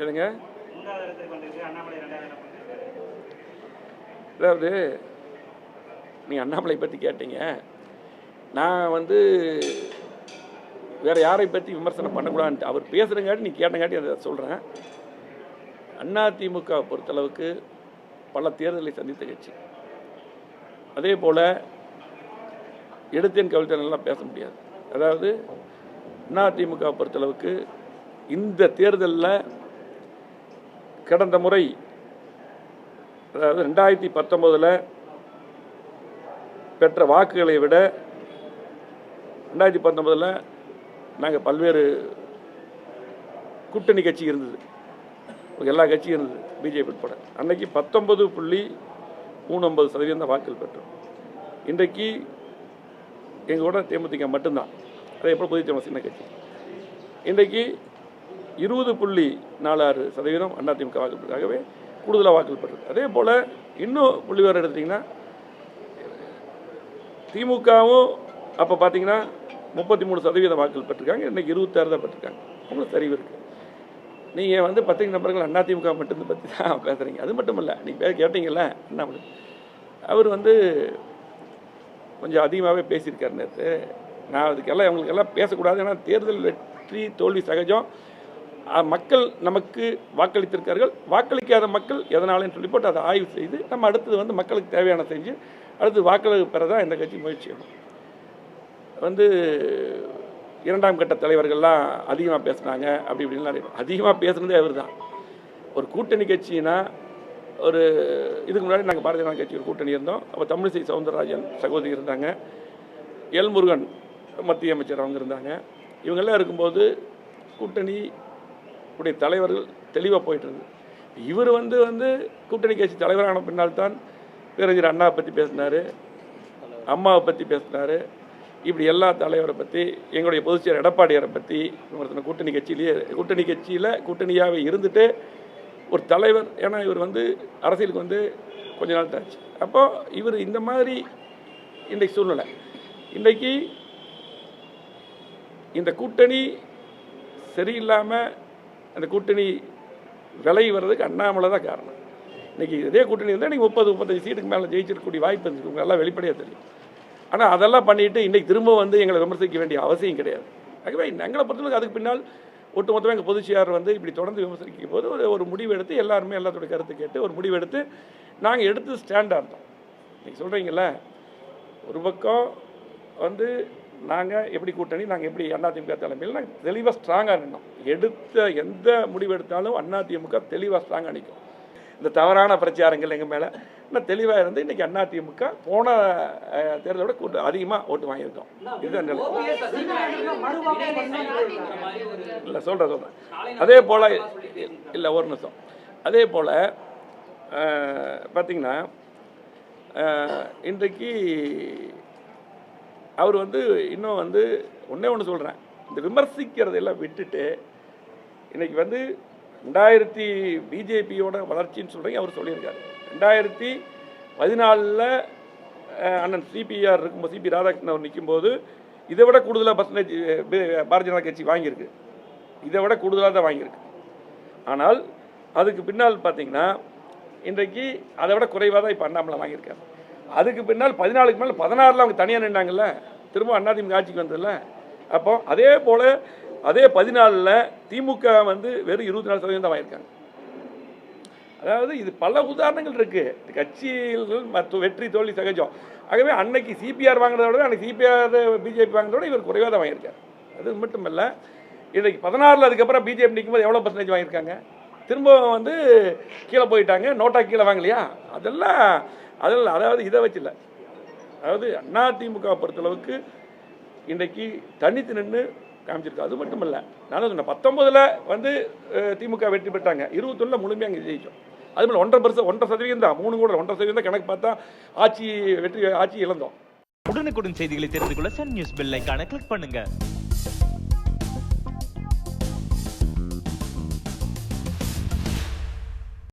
எதுங்க அதாவது நீங்கள் அண்ணாமலை பற்றி கேட்டீங்க. நான் வந்து வேற யாரை பற்றி விமர்சனம் பண்ணக்கூடாதுன்ட்டு அவர் பேசுகிறங்காட்டி நீ கேட்டங்காட்டி அதை சொல்கிறேன் அதிமுக பொறுத்தளவுக்கு பல தேர்தலை சந்தித்த கட்சி. அதே போல் எடுத்தேன் கவிழ்த்தேன் எல்லாம் பேச முடியாது. அதாவது அதிமுக பொறுத்தளவுக்கு இந்த தேர்தலில் கடந்த முறை அதாவது ரெண்டாயிரத்தி பத்தொம்போதில் பெற்ற வாக்குகளை விட ரெண்டாயிரத்தி பத்தொம்போதில் நாங்கள் பல்வேறு கூட்டணி கட்சி இருந்தது. எல்லா கட்சியும் இருந்தது பிஜேபி உட்பட. அன்னைக்கு பத்தொன்பது புள்ளி மூணு ஒன்பது சதவீதம் தான் வாக்குகள் பெற்றோம். இன்றைக்கு எங்களோட தேமுதிக மட்டும்தான். அதே போல் புதிய தமிழ் சின்ன கட்சி. இன்றைக்கு இருபது புள்ளி நாலாறு சதவீதம் அதிமுக வாக்குகள் கூடுதலாக வாக்குகள் பெற்றது. அதே போல் இன்னும் புள்ளி வேறு எடுத்திங்கன்னா திமுகவும் அப்போ பார்த்தீங்கன்னா முப்பத்தி மூணு சதவீத வாக்குகள் பெற்றிருக்காங்க இன்றைக்கி இருபத்தாறு தான் பெற்றிருக்காங்க. உங்களுக்கு சரிவு இருக்குது நீங்கள் வந்து பத்திரிகை நபர்கள் அதிமுக மட்டும் பற்றி தான் பேசுகிறீங்க அது மட்டும் இல்லை நீங்கள் பேர் கேட்டீங்கல்ல அண்ணாமலை அவர் வந்து கொஞ்சம் அதிகமாகவே பேசியிருக்காரு நேற்று நான் அதுக்கெல்லாம் இவங்களுக்கெல்லாம் பேசக்கூடாது ஏன்னா தேர்தல் வெற்றி தோல்வி சகஜம். மக்கள் நமக்கு வாக்களித்திருக்கார்கள் வாக்களிக்காத மக்கள் எதனாலன்னு சொல்லி போட்டு அதை ஆய்வு செய்து நம்ம அடுத்தது வந்து மக்களுக்கு தேவையான செஞ்சு அடுத்து வாக்களிப்பு பெற தான் இந்த கட்சி முயற்சி வந்து இரண்டாம் கட்ட தலைவர்கள்லாம் அதிகமாக பேசுனாங்க அப்படி இப்படின்லாம் அதிகமாக பேசுனதே அவர் தான் ஒரு கூட்டணி கட்சினா ஒரு இதுக்கு முன்னாடி நாங்கள் பாரதிய ஜனதா கட்சி ஒரு கூட்டணி இருந்தோம். அப்போ தமிழிசை சவுந்தரராஜன் சகோதரி இருந்தாங்க. எல் முருகன் மத்திய அமைச்சர் அவங்க இருந்தாங்க. இவங்கெல்லாம் இருக்கும்போது கூட்டணி உடைய தலைவர்கள் தெளிவாக போயிட்டு இவர் வந்து வந்து கூட்டணி கட்சி தலைவரான பின்னால் தான் பேரறிஞர் அண்ணாவை பற்றி பேசினார் அம்மாவை பற்றி பேசினார். இப்படி எல்லா தலைவரை பற்றி எங்களுடைய பொதுச்செயலர் எடப்பாடியாரை பற்றி விமர்சனம். கூட்டணி கட்சியிலேயே கூட்டணி கட்சியில் கூட்டணியாகவே இருந்துட்டு ஒரு தலைவர் ஏன்னா இவர் வந்து அரசியலுக்கு வந்து கொஞ்ச நாள் தான் அப்போது இவர் இந்த மாதிரி இன்றைக்கு சூழ்நிலை. இன்றைக்கு இந்த கூட்டணி சரியில்லாமல் அந்த கூட்டணி விலை வர்றதுக்கு அண்ணாமலை தான் காரணம். இன்றைக்கி இதே கூட்டணி இருந்தால் நீங்கள் முப்பது முப்பத்தஞ்சு சீட்டுக்கு மேலே ஜெயிச்சிருக்கக்கூடிய வாய்ப்பு இருந்துச்சு. உங்க எல்லாம் வெளிப்படையாக தெரியும். ஆனால் அதெல்லாம் பண்ணிவிட்டு இன்றைக்கி திரும்ப வந்து எங்களை விமர்சிக்க வேண்டிய அவசியம் கிடையாது. ஆகவே எங்களை பொறுத்தவரைக்கும் அதுக்கு பின்னால் ஒட்டுமொத்தமாக எங்கள் பொதுச்சியார் வந்து இப்படி தொடர்ந்து விமர்சிக்கும் போது ஒரு ஒரு முடிவு எடுத்து எல்லாருமே எல்லாத்தோட கருத்து கேட்டு ஒரு முடிவு எடுத்து நாங்கள் எடுத்து ஸ்டாண்டாக இருந்தோம் நீங்கள் சொல்கிறீங்கள ஒரு பக்கம் வந்து நாங்கள் எப்படி கூட்டணி நாங்கள் எப்படி அதிமுக தலைமையில் நாங்கள் தெளிவாக ஸ்ட்ராங்காக நின்னோம். எடுத்த எந்த முடிவு எடுத்தாலும் அதிமுக தெளிவாக ஸ்ட்ராங்காக நிற்கும் இந்த தவறான பிரச்சாரங்கள் எங்கள் மேலே இன்னும் தெளிவாக இருந்து இன்றைக்கி அதிமுக போன தேர்தலோட கூட்டம் அதிகமாக ஓட்டு வாங்கியிருக்கோம். இதுதான் நிலை. இல்லை சொல்கிறேன் சொல்கிறேன் அதே போல் இல்லை ஒரு நிமிஷம். அதே போல் பார்த்தீங்கன்னா இன்றைக்கு அவர் வந்து இன்னும் வந்து ஒன்றே ஒன்று சொல்கிறேன் இந்த விமர்சிக்கிறதெல்லாம் விட்டுட்டு இன்றைக்கி வந்து ரெண்டாயிரத்தி பிஜேபியோட வளர்ச்சின்னு சொல்கிறீங்க அவர் சொல்லியிருக்காரு. ரெண்டாயிரத்தி பதினாலில் அண்ணன் சிபிஆர் இருக்கும்போது சிபி ராதாகிருஷ்ணன் அவர் நிற்கும்போது இதை விட கூடுதலாக பர்சன்டேஜ் பாரதிய ஜனதா கட்சி வாங்கியிருக்கு. இதை விட கூடுதலாக தான் வாங்கியிருக்கு. ஆனால் அதுக்கு பின்னால் பார்த்தீங்கன்னா இன்றைக்கு அதை விட குறைவாக தான் இப்போ அண்ணாமலை வாங்கியிருக்காரு. அதுக்கு பின்னால் பதினாலுக்கு மேலே பதினாறில் அவங்க தனியாக நின்றாங்கல்ல திரும்ப அதிமுக ஆட்சிக்கு வந்ததில்ல அப்போ அதே போல் அதே பதினாலில் திமுக வந்து வெறும் இருபத்தி நாலு சதவீதம் தான் வாங்கியிருக்காங்க. அதாவது இது பல உதாரணங்கள் இருக்குது கட்சிகள் மற்ற வெற்றி தோல்வி சகஜம். ஆகவே அன்னைக்கு சிபிஆர் வாங்கினதை விட அன்னைக்கு சிபிஆர் பிஜேபி வாங்கினதை விட இவர் குறைவாக தான் வாங்கியிருக்காரு. அது மட்டும் இல்லை இன்றைக்கு பதினாறில் அதுக்கப்புறம் பிஜேபி நிற்கும்போது எவ்வளோ பர்சன்டேஜ் வாங்கியிருக்காங்க? திரும்ப வந்து கீழே போயிட்டாங்க. நோட்டா கீழே வாங்கலையா? அதெல்லாம் அதெல்லாம் அதாவது இதை வச்சு இல்லை. அதாவது திமுக பொறுத்தளவுக்கு இன்றைக்கு தனித்து நின்று காமிச்சிருக்கு. அது மட்டும் இல்லை நான் சொன்னேன் பத்தொம்பதில் வந்து திமுக வெற்றி பெற்றாங்க. இருபத்தொன்னில் முழுமையாக அங்கே ஜெயிச்சோம். அது மாதிரி ஒன்றரை பர்சன்ட் ஒன்றரை சதவீதம் தான். மூணு கூட ஒன்றரை சதவீதம் தான் கணக்கு பார்த்தா ஆட்சி வெற்றி ஆட்சி இழந்தோம். உடனுக்குடன் செய்திகளை தெரிந்து கொள்ள சன் நியூஸ் பெல் ஐக்கான கிளிக் பண்ணுங்கள்